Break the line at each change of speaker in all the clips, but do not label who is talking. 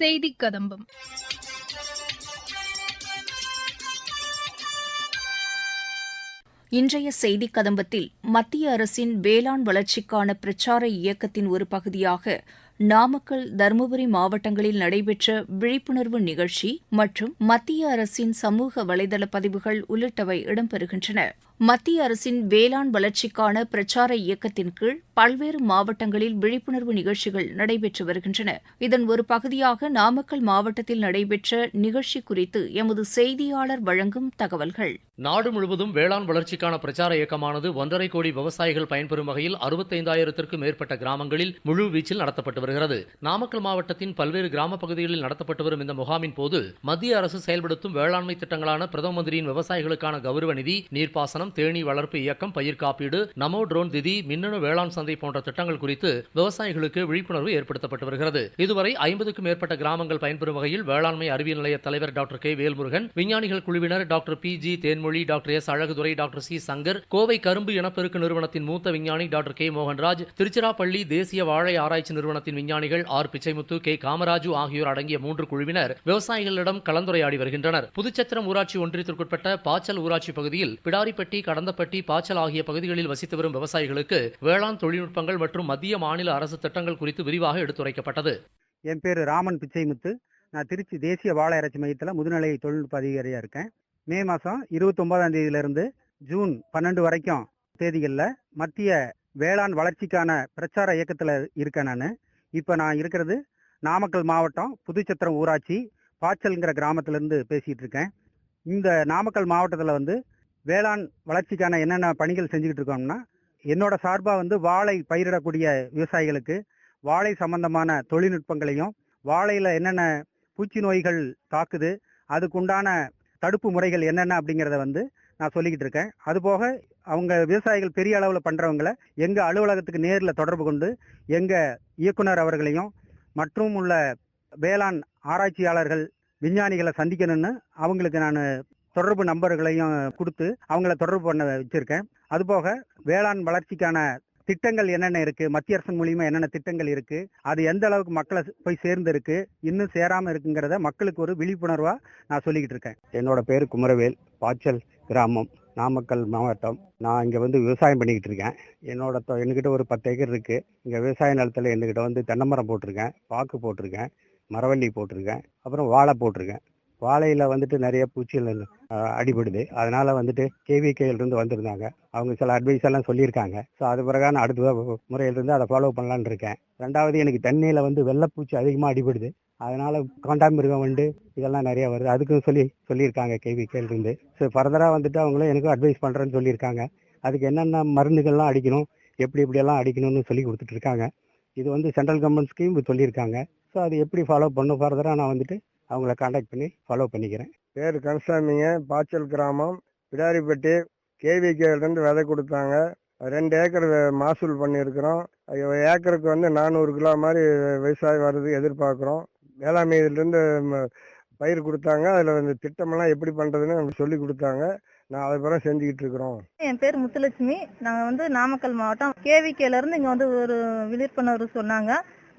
செய்தி கதம்பம் இன்றைய செய்தி கதம்பத்தில் மத்திய அரசின் வேளாண் வளர்ச்சிக்கான பிரச்சார இயக்கத்தின் ஒரு பகுதியாக நாமக்கல் தருமபுரி மாவட்டங்களில் நடைபெற்ற விழிப்புணர்வு நிகழ்ச்சி மற்றும் மத்திய அரசின் சமூக வலைதள பதிவுகள் உள்ளிட்டவை இடம்பெறுகின்றன மத்திய அரசின் வேளாண் வளர்ச்சிக்கான பிரச்சார இயக்கத்தின் கீழ் பல்வேறு மாவட்டங்களில் விழிப்புணர்வு நிகழ்ச்சிகள் நடைபெற்று வருகின்றன இதன் ஒரு பகுதியாக நாமக்கல் மாவட்டத்தில் நடைபெற்ற நிகழ்ச்சி குறித்து எமது செய்தியாளர் வழங்கும் தகவல்கள்
நாடு முழுவதும் வேளாண் வளர்ச்சிக்கான பிரச்சார இயக்கமானது ஒன்றரை கோடி விவசாயிகள் பயன்பெறும் வகையில் அறுபத்தைந்தாயிரத்திற்கும் மேற்பட்ட கிராமங்களில் முழு வீச்சில் நடத்தப்பட்டு வருகிறது நாமக்கல் மாவட்டத்தின் பல்வேறு கிராம பகுதிகளில் நடத்தப்பட்டு வரும் இந்த முகாமின் போது மத்திய அரசு செயல்படுத்தும் வேளாண்மை திட்டங்களான பிரதம மந்திரியின் விவசாயிகளுக்கான கௌரவ நிதி நீர்ப்பாசனம் நிறுவனம் தேனி வளர்ப்பு இயக்கம் பயிர் காப்பீடு நமோ ட்ரோன் திதி மின்னணு வேளாண் சந்தை போன்ற திட்டங்கள் குறித்து விவசாயிகளுக்கு விழிப்புணர்வு ஏற்படுத்தப்பட்டு வருகிறது இதுவரை ஐம்பதுக்கும் மேற்பட்ட கிராமங்கள் பயன்பெறும் வகையில் வேளாண்மை அறிவியல் நிலைய தலைவர் டாக்டர் கே வேல்முருகன் விஞ்ஞானிகள் குழுவினர் doctor P G Thenmozhi doctor S Alagudurai doctor C Shankar Kovai கரும்பு இனப்பெருக்கு நிறுவனத்தின் மூத்த விஞ்ஞானி டாக்டர் கே மோகன்ராஜ் திருச்சிராப்பள்ளி தேசிய வாழை ஆராய்ச்சி நிறுவனத்தின் விஞ்ஞானிகள் ஆர் பிச்சைமுத்து கே காமராஜு ஆகியோர் அடங்கிய மூன்று குழுவினர் விவசாயிகளிடம் கலந்துரையாடி வருகின்றனர் புதுச்சத்திரம் ஊராட்சி ஒன்றியத்திற்குட்பட்ட பாச்சல் ஊராட்சி பகுதியில் பிடாரிப்பட்டி காரைப்பட்டி கடந்தப்பட்டி பாச்சல் ஆகிய பகுதிகளில் வசித்து வரும் விவசாயிகளுக்கு வேளாண் தொழில்நுட்பங்கள் மற்றும் மத்திய மாநில அரசு திட்டங்கள் குறித்து விரிவாக எடுத்துரைக்கப்பட்டது
என் பேர் ராமன் பிச்சைமுத்து நான் திருச்சி தேசிய வாழை இறைச்சி மையத்தில் முதுநிலை தொழில்நுட்ப அதிகாரியாக இருக்கேன் மே மாதம் இருபத்தொன்பதாம் தேதியிலிருந்து ஜூன் பன்னெண்டு வரைக்கும் தேதிகளில் மத்திய வேளாண் வளர்ச்சிக்கான பிரச்சார இயக்கத்தில் இருக்கேன் நான் இப்போ நான் இருக்கிறது நாமக்கல் மாவட்டம் புதுச்சத்திரம் ஊராட்சி பாச்சல்ங்கிற கிராமத்திலேருந்து பேசிகிட்டு இருக்கேன் இந்த நாமக்கல் மாவட்டத்தில் வந்து வேளாண் வளர்ச்சிக்கான என்னென்ன பணிகள் செஞ்சுக்கிட்டு இருக்கோம்னா என்னோட சார்பாக வந்து வாழை பயிரிடக்கூடிய விவசாயிகளுக்கு வாழை சம்பந்தமான தொழில்நுட்பங்களையும் வாழையில் என்னென்ன பூச்சி நோய்கள் தாக்குது அதுக்குண்டான தடுப்பு முறைகள் என்னென்ன அப்படிங்கிறத வந்து நான் சொல்லிக்கிட்டு இருக்கேன் அதுபோக அவங்க விவசாயிகள் பெரிய அளவில் பண்ணுறவங்கள எங்கள் அலுவலகத்துக்கு நேரில் தொடர்பு கொண்டு எங்கள் இயக்குனர் அவர்களையும் மற்றும் உள்ள வேளாண் ஆராய்ச்சியாளர்கள் விஞ்ஞானிகளை சந்திக்கணும்னு அவங்களுக்கு நான் தொடர்பு நம்பர்களையும் கொடுத்து அவங்கள தொடர்பு பண்ண வச்சிருக்கேன் அதுபோக வேளாண் வளர்ச்சிக்கான திட்டங்கள் என்னென்ன இருக்கு மத்திய அரசு மூலியமா என்னென்ன திட்டங்கள் இருக்கு அது எந்த அளவுக்கு மக்களை போய் சேர்ந்து இருக்கு இன்னும் சேராம இருக்குங்கிறத மக்களுக்கு ஒரு விழிப்புணர்வா நான் சொல்லிக்கிட்டு இருக்கேன்
என்னோட பேர் குமரவேல் பாச்சல் கிராமம் நாமக்கல் மாவட்டம் நான் இங்கே வந்து விவசாயம் பண்ணிக்கிட்டு இருக்கேன் என்னோட என்கிட்ட ஒரு பத்து ஏக்கர் இருக்குது இங்கே விவசாய நிலத்தில் என்கிட்ட வந்து தென்னை மரம் போட்டிருக்கேன் பாக்கு போட்டிருக்கேன் மரவள்ளி போட்டிருக்கேன் அப்புறம் வாழை போட்டிருக்கேன் வாழையில் வந்துட்டு நிறைய பூச்சிகள் அடிபடுது அதனால வந்துட்டு இருந்து வந்திருந்தாங்க அவங்க சில அட்வைஸ் எல்லாம் சொல்லியிருக்காங்க ஸோ அது பிறகு நான் அடுத்த முறையிலிருந்து அதை ஃபாலோ பண்ணலான் இருக்கேன் ரெண்டாவது எனக்கு தண்ணியில் வந்து வெள்ளைப்பூச்சி அதிகமாக அடிபடுது அதனால காண்டாமிருகம் வந்து இதெல்லாம் நிறைய வருது அதுக்கும் சொல்லி சொல்லியிருக்காங்க இருந்து ஸோ ஃபர்தராக வந்துட்டு அவங்களும் எனக்கும் அட்வைஸ் பண்ணுறேன்னு சொல்லியிருக்காங்க அதுக்கு என்னென்ன மருந்துகள்லாம் அடிக்கணும் எப்படி எப்படியெல்லாம் அடிக்கணும்னு சொல்லி கொடுத்துட்டு இருக்காங்க இது வந்து சென்ட்ரல் கவர்மெண்ட் ஸ்கீம் சொல்லியிருக்காங்க ஸோ அது எப்படி ஃபாலோ பண்ணும் ஃபர்தராக நான் வந்துட்டு அவங்கள காண்டாக்ட் பண்ணி ஃபாலோ பண்ணிக்கிறேன்
பேர் கருசாமிங்க பாச்சல் கிராமம் பிடாரிப்பட்டி கேவிகேலேருந்து விதை கொடுத்தாங்க ரெண்டு ஏக்கர் மாசூல் பண்ணியிருக்கிறோம் ஏக்கருக்கு வந்து நானூறு கிலோ மாதிரி விவசாயம் வர்றது எதிர்பார்க்குறோம் வேளாண்மை இதுலேருந்து பயிர் கொடுத்தாங்க அதில் வந்து திட்டமெல்லாம் எப்படி பண்ணுறதுன்னு எங்களுக்கு சொல்லி கொடுத்தாங்க நான் அதை பிறகு செஞ்சுக்கிட்டு இருக்கிறோம்
என் பேர் முத்துலட்சுமி நாங்கள் வந்து நாமக்கல் மாவட்டம் கேவிகேலேருந்து இங்கே வந்து ஒரு விழிப்புணர்வு சொன்னாங்க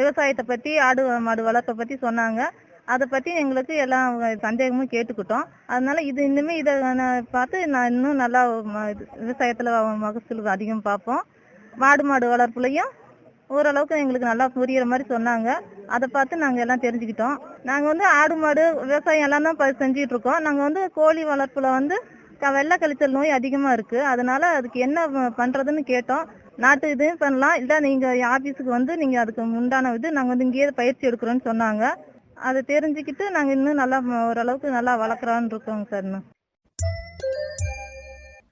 விவசாயத்தை பற்றி ஆடு மாடு வளர்ப்பை பற்றி சொன்னாங்க அதை பற்றி எங்களுக்கு எல்லா சந்தேகமும் கேட்டுக்கிட்டோம் அதனால இது இன்னுமே இதை பார்த்து நான் இன்னும் நல்லா விவசாயத்தில் மகசூல் அதிகம் பார்ப்போம் மாடு மாடு வளர்ப்புலையும் ஓரளவுக்கு எங்களுக்கு நல்லா புரியுற மாதிரி சொன்னாங்க அதை பார்த்து நாங்கள் எல்லாம் தெரிஞ்சுக்கிட்டோம் நாங்கள் வந்து ஆடு மாடு விவசாயம் எல்லாம் தான் செஞ்சுட்டு இருக்கோம் நாங்கள் வந்து கோழி வளர்ப்பில் வந்து வெள்ளை கழிச்சல் நோய் அதிகமாக இருக்குது அதனால அதுக்கு என்ன பண்ணுறதுன்னு கேட்டோம் நாட்டு இதையும் பண்ணலாம் இல்லை நீங்கள் ஆஃபீஸுக்கு வந்து நீங்கள் அதுக்கு உண்டான இது நாங்கள் வந்து இங்கேயே பயிற்சி எடுக்கிறோன்னு சொன்னாங்க அதை தெரிஞ்சுக்கிட்டு நாங்கள் இன்னும் நல்லா ஓரளவுக்கு நல்லா வளர்க்குறோன்னு இருக்கோங்க சார்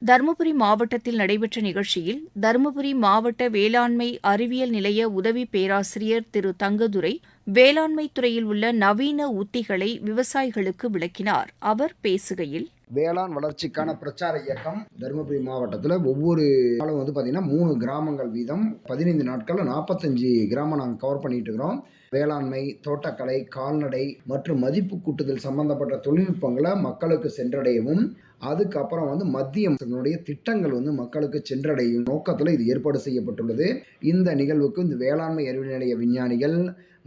தருமபுரி மாவட்டத்தில் நடைபெற்ற நிகழ்ச்சியில் தருமபுரி மாவட்ட வேளாண்மை அறிவியல் நிலைய உதவி பேராசிரியர் திரு தங்கதுரை வேளாண்மை துறையில் உள்ள நவீன உத்திகளை விவசாயிகளுக்கு விளக்கினார் அவர் பேசுகையில்
வேளாண் வளர்ச்சிக்கான பிரச்சார இயக்கம் தருமபுரி மாவட்டத்தில் ஒவ்வொரு நாளும் வந்து பார்த்திங்கன்னா மூணு கிராமங்கள் வீதம் பதினைந்து நாட்களில் நாற்பத்தஞ்சு கிராமம் நாங்கள் கவர் பண்ணிட்டு இருக்கிறோம் வேளாண்மை தோட்டக்கலை கால்நடை மற்றும் மதிப்பு கூட்டுதல் சம்பந்தப்பட்ட தொழில்நுட்பங்களை மக்களுக்கு சென்றடையவும் அதுக்கப்புறம் வந்து மத்திய அரசினுடைய திட்டங்கள் வந்து மக்களுக்கு சென்றடையும் நோக்கத்தில் இது ஏற்பாடு செய்யப்பட்டுள்ளது இந்த நிகழ்வுக்கு இந்த வேளாண்மை அறிவு நிலைய விஞ்ஞானிகள்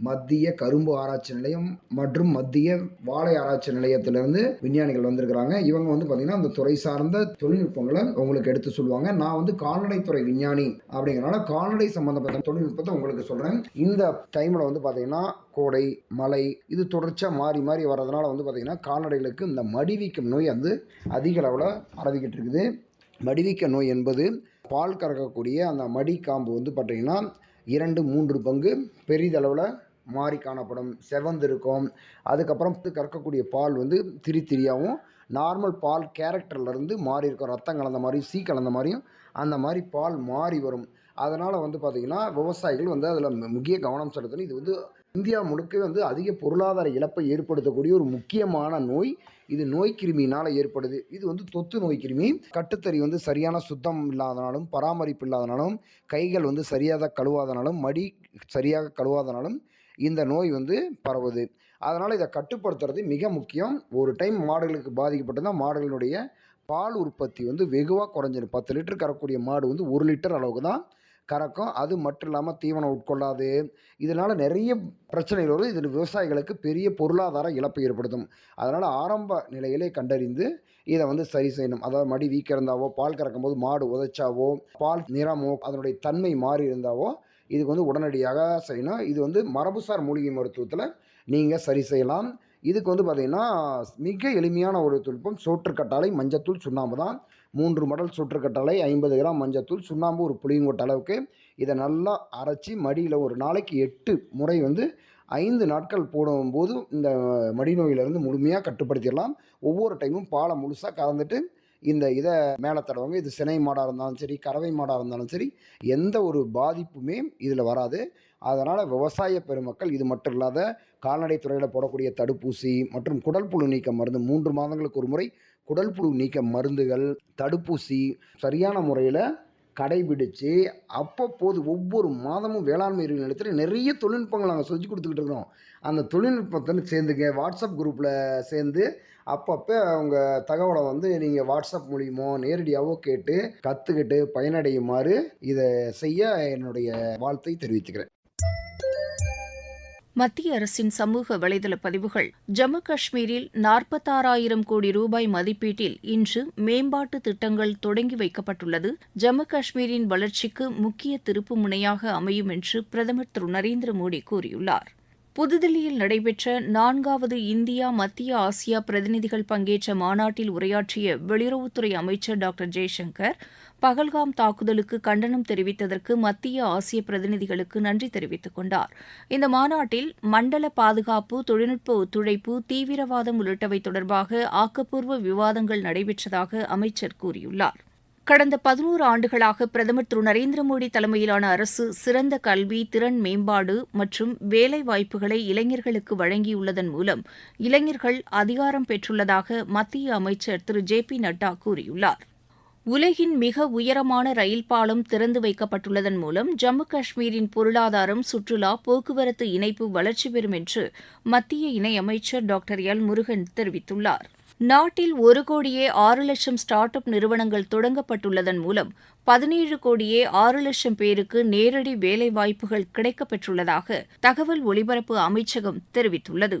மத்திய கரும்பு ஆராய்ச்சி நிலையம் மற்றும் மத்திய வாழை ஆராய்ச்சி நிலையத்திலிருந்து விஞ்ஞானிகள் வந்திருக்கிறாங்க இவங்க வந்து பார்த்தீங்கன்னா அந்த துறை சார்ந்த தொழில்நுட்பங்களை உங்களுக்கு எடுத்து சொல்லுவாங்க நான் வந்து கால்நடைத்துறை விஞ்ஞானி அப்படிங்கிறனால கால்நடை சம்பந்தப்பட்ட தொழில்நுட்பத்தை உங்களுக்கு சொல்கிறேன் இந்த டைமில் வந்து பார்த்தீங்கன்னா கோடை மழை இது தொடர்ச்சியாக மாறி மாறி வர்றதுனால வந்து பார்த்திங்கன்னா கால்நடைகளுக்கு இந்த மடிவீக்கம் நோய் வந்து அதிக அளவில் பரவிக்கிட்டு இருக்குது மடிவீக்க நோய் என்பது பால் கறக்கக்கூடிய அந்த மடி காம்பு வந்து பார்த்திங்கன்னா இரண்டு மூன்று பங்கு பெரிதளவில் மாறி காணப்படும் இருக்கும் அதுக்கப்புறம் கறக்கக்கூடிய பால் வந்து திரி திரியாகவும் நார்மல் பால் கேரக்டர்லேருந்து மாறி இருக்கும் ரத்தம் கலந்த மாதிரியும் சீ கலந்த மாதிரியும் அந்த மாதிரி பால் மாறி வரும் அதனால் வந்து பார்த்திங்கன்னா விவசாயிகள் வந்து அதில் முக்கிய கவனம் செலுத்தணும் இது வந்து இந்தியா முழுக்க வந்து அதிக பொருளாதார இழப்பை ஏற்படுத்தக்கூடிய ஒரு முக்கியமான நோய் இது நோய் கிருமியினால் ஏற்படுது இது வந்து தொத்து நோய் கிருமி கட்டுத்தறி வந்து சரியான சுத்தம் இல்லாதனாலும் பராமரிப்பு இல்லாதனாலும் கைகள் வந்து சரியாக கழுவாதனாலும் மடி சரியாக கழுவாதனாலும் இந்த நோய் வந்து பரவுது அதனால் இதை கட்டுப்படுத்துறது மிக முக்கியம் ஒரு டைம் மாடுகளுக்கு பாதிக்கப்பட்டதுன்னா மாடுகளுடைய பால் உற்பத்தி வந்து வெகுவாக குறைஞ்சிடும் பத்து லிட்டர் கறக்கூடிய மாடு வந்து ஒரு லிட்டர் அளவுக்கு தான் கறக்கும் அது மட்டும் இல்லாமல் தீவனம் உட்கொள்ளாது இதனால் நிறைய பிரச்சனைகள் வரும் இதில் விவசாயிகளுக்கு பெரிய பொருளாதார இழப்பு ஏற்படுத்தும் அதனால் ஆரம்ப நிலையிலே கண்டறிந்து இதை வந்து சரி செய்யணும் அதாவது மடி வீக்கம் இருந்தாவோ பால் கறக்கும் போது மாடு உதைச்சாவோ பால் நிறமோ அதனுடைய தன்மை மாறி இருந்தாவோ இதுக்கு வந்து உடனடியாக செய்யணும் இது வந்து மரபுசார் மூலிகை மருத்துவத்தில் நீங்கள் சரி செய்யலாம் இதுக்கு வந்து பார்த்திங்கன்னா மிக எளிமையான ஒரு தொழில்நுட்பம் சோற்றுக்கட்டாலை மஞ்சத்தூள் சுண்ணாம்பு தான் மூன்று மடல் சுற்றுக்கட்டளை ஐம்பது கிராம் மஞ்சத்தூள் சுண்ணாம்பு ஒரு புளியங்கொட்டை அளவுக்கு இதை நல்லா அரைச்சி மடியில் ஒரு நாளைக்கு எட்டு முறை வந்து ஐந்து நாட்கள் போடும் போது இந்த மடிநோயிலிருந்து முழுமையாக கட்டுப்படுத்திடலாம் ஒவ்வொரு டைமும் பாலை முழுசாக கலந்துட்டு இந்த இதை மேலே தடவங்க இது சினை மாடாக இருந்தாலும் சரி கறவை மாடாக இருந்தாலும் சரி எந்த ஒரு பாதிப்புமே இதில் வராது அதனால் விவசாய பெருமக்கள் இது மட்டும் இல்லாத கால்நடை துறையில் போடக்கூடிய தடுப்பூசி மற்றும் குடல் புழு நீக்க மருந்து மூன்று மாதங்களுக்கு ஒரு முறை குடல் புழு நீக்க மருந்துகள் தடுப்பூசி சரியான முறையில் கடைபிடித்து அப்பப்போது ஒவ்வொரு மாதமும் வேளாண்மை அறிவியல் நிலையத்தில் நிறைய தொழில்நுட்பங்கள் நாங்கள் செஞ்சு கொடுத்துக்கிட்டு இருக்கிறோம் அந்த தொழில்நுட்பத்தை சேர்ந்துங்க வாட்ஸ்அப் குரூப்பில் சேர்ந்து அப்பப்போ அவங்க தகவலை வந்து நீங்கள் வாட்ஸ்அப் மூலியமோ நேரடியாகவோ கேட்டு கற்றுக்கிட்டு பயனடையுமாறு இதை செய்ய என்னுடைய வாழ்த்தை தெரிவித்துக்கிறேன்
மத்திய அரசின் சமூக வலைதள பதிவுகள் ஜம்மு காஷ்மீரில் நாற்பத்தாறாயிரம் கோடி ரூபாய் மதிப்பீட்டில் இன்று மேம்பாட்டு திட்டங்கள் தொடங்கி வைக்கப்பட்டுள்ளது ஜம்மு காஷ்மீரின் வளர்ச்சிக்கு முக்கிய திருப்பு முனையாக அமையும் என்று பிரதமர் திரு நரேந்திர மோடி கூறியுள்ளார் புதுதில்லியில் நடைபெற்ற நான்காவது இந்தியா மத்திய ஆசியா பிரதிநிதிகள் பங்கேற்ற மாநாட்டில் உரையாற்றிய வெளியுறவுத்துறை அமைச்சர் டாக்டர் ஜெய்சங்கர் பகல்காம் தாக்குதலுக்கு கண்டனம் தெரிவித்ததற்கு மத்திய ஆசிய பிரதிநிதிகளுக்கு நன்றி தெரிவித்துக் கொண்டார் இந்த மாநாட்டில் மண்டல பாதுகாப்பு தொழில்நுட்ப ஒத்துழைப்பு தீவிரவாதம் உள்ளிட்டவை தொடர்பாக ஆக்கப்பூர்வ விவாதங்கள் நடைபெற்றதாக அமைச்சர் கூறியுள்ளார் கடந்த பதினோரு ஆண்டுகளாக பிரதமர் திரு நரேந்திர மோடி தலைமையிலான அரசு சிறந்த கல்வி திறன் மேம்பாடு மற்றும் வேலை வாய்ப்புகளை இளைஞர்களுக்கு வழங்கியுள்ளதன் மூலம் இளைஞர்கள் அதிகாரம் பெற்றுள்ளதாக மத்திய அமைச்சர் திரு ஜே பி நட்டா கூறியுள்ளாா் உலகின் மிக உயரமான ரயில் பாலம் திறந்து வைக்கப்பட்டுள்ளதன் மூலம் ஜம்மு காஷ்மீரின் பொருளாதாரம் சுற்றுலா போக்குவரத்து இணைப்பு வளர்ச்சி பெறும் என்று மத்திய இணையமைச்சர் டாக்டர் எல் முருகன் தெரிவித்துள்ளார் நாட்டில் ஒரு கோடியே ஆறு லட்சம் ஸ்டார்ட் அப் நிறுவனங்கள் தொடங்கப்பட்டுள்ளதன் மூலம் பதினேழு கோடியே ஆறு லட்சம் பேருக்கு நேரடி வேலைவாய்ப்புகள் கிடைக்கப்பெற்றுள்ளதாக தகவல் ஒலிபரப்பு அமைச்சகம் தெரிவித்துள்ளது